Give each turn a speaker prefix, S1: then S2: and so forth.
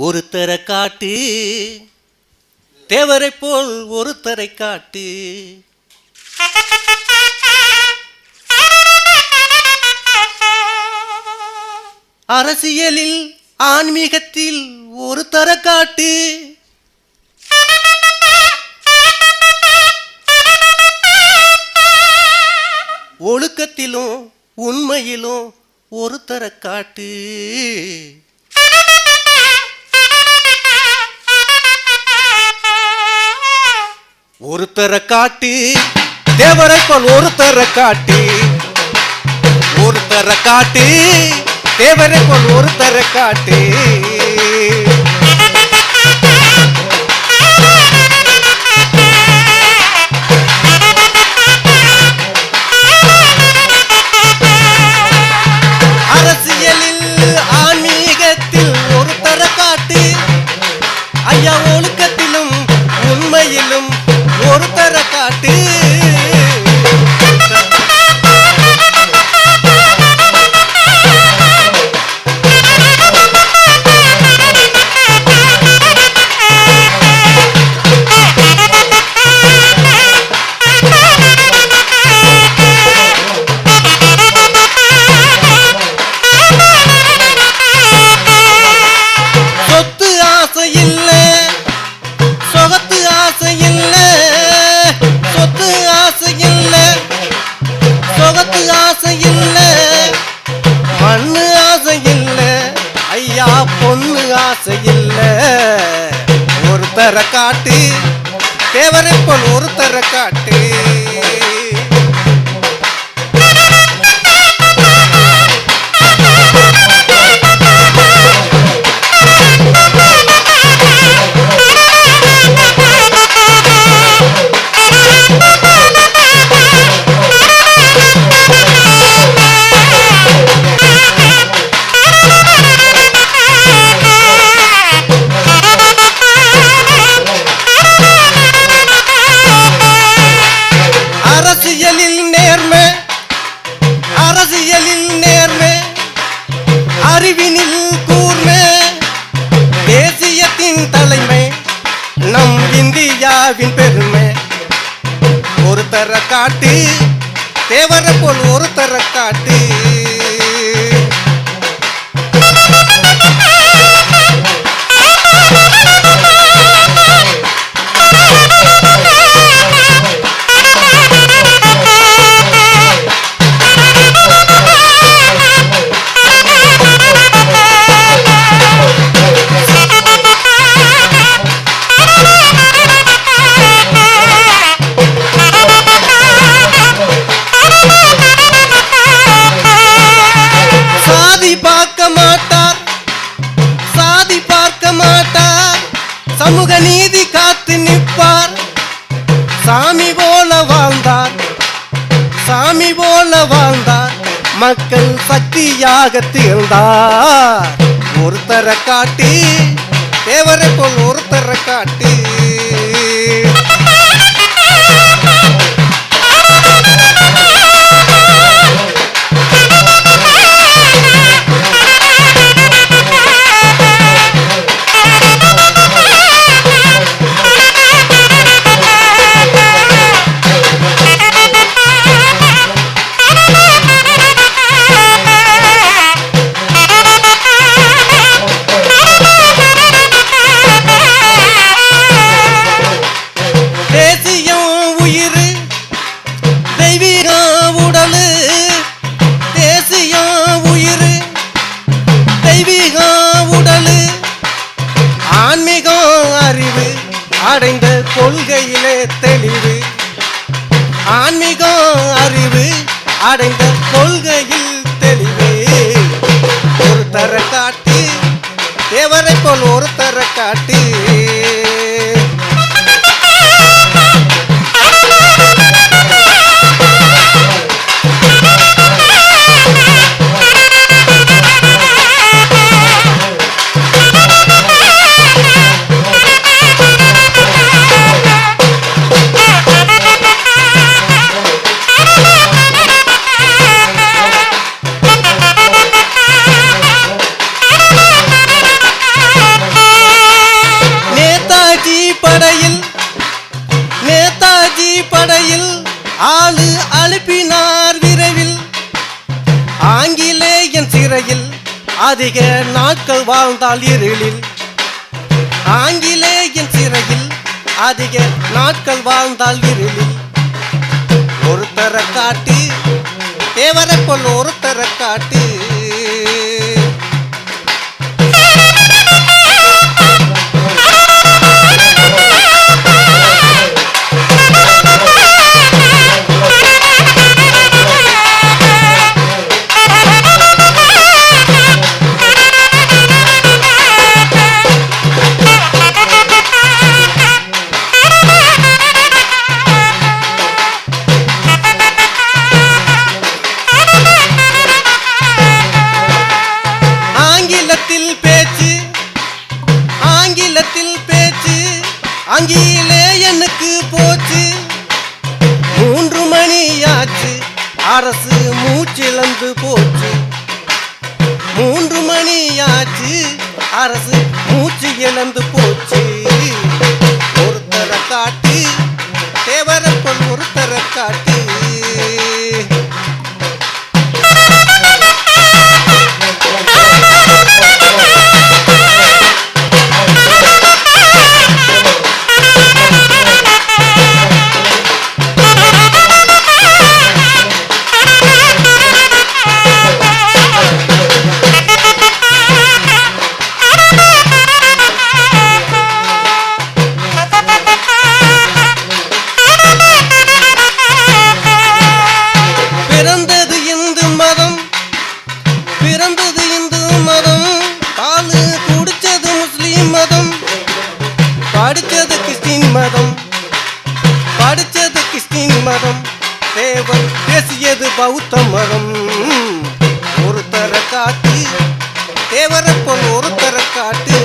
S1: ஒருத்தரை காட்டு தேவரை போல் ஒருத்தரை காட்டு. அரசியலில் ஆன்மீகத்தில் ஒருத்தர காட்டு. ஒழுக்கத்திலும் உண்மையிலும் ஒருத்தர காட்டு. ஒருத்தரை காட்டி தேவரை போல் ஒருத்தரை காட்டி ஒருத்தரை காட்டி தேவரை போல் ஒருத்தரை காட்டி. ஆசை இல்ல. மண்ணு ஆசை இல்ல. ஐயா பொண்ணு ஆசை இல்ல. ஒருத்தரை காட்டு தேவரை போல் ஒருத்தர காட்டு. இந்தியாவின் பெருமை. ஒருத்தர காட்டி தேவரை போல் ஒருத்தர காட்டி. சமூக நீதி காத்து நிற்பார். சாமி போல வாழ்ந்தார். சாமி போல வாழ்ந்தார். மக்கள் சக்தியாக தீர்ந்தார் ஒருத்தரை காட்டி தேவரை போல் ஒருத்தரை காட்டி. அடைந்த கொள்கையில் தெளிவே. ஒரு தர காட்டி தேவரை போல் ஒரு தர காட்டி அதிக நாட்கள் வாழ்ந்தால் இருளில் ஆங்கிலேயின் சிறையில் அதிக நாட்கள் வாழ்ந்தால் இருளில். ஒருத்தரை காட்டு தேவரை போல் ஒருத்தரை காட்டு ஆங்கிலேயனுக்கு போச்சு. மூன்று மணியாச்சு அரசு மூச்சிழந்து போச்சு. மூன்று மணியாச்சு அரசு மூச்சு இழந்து போச்சு. ஒருத்தர காட்டு தேவரப்பன் ஒருத்தரை ஒருத்தர காட்டு பௌத்த மதம் ஒருத்தர காட்டு தேவரப்பன் ஒருத்தரை ஒருத்தர காட்டு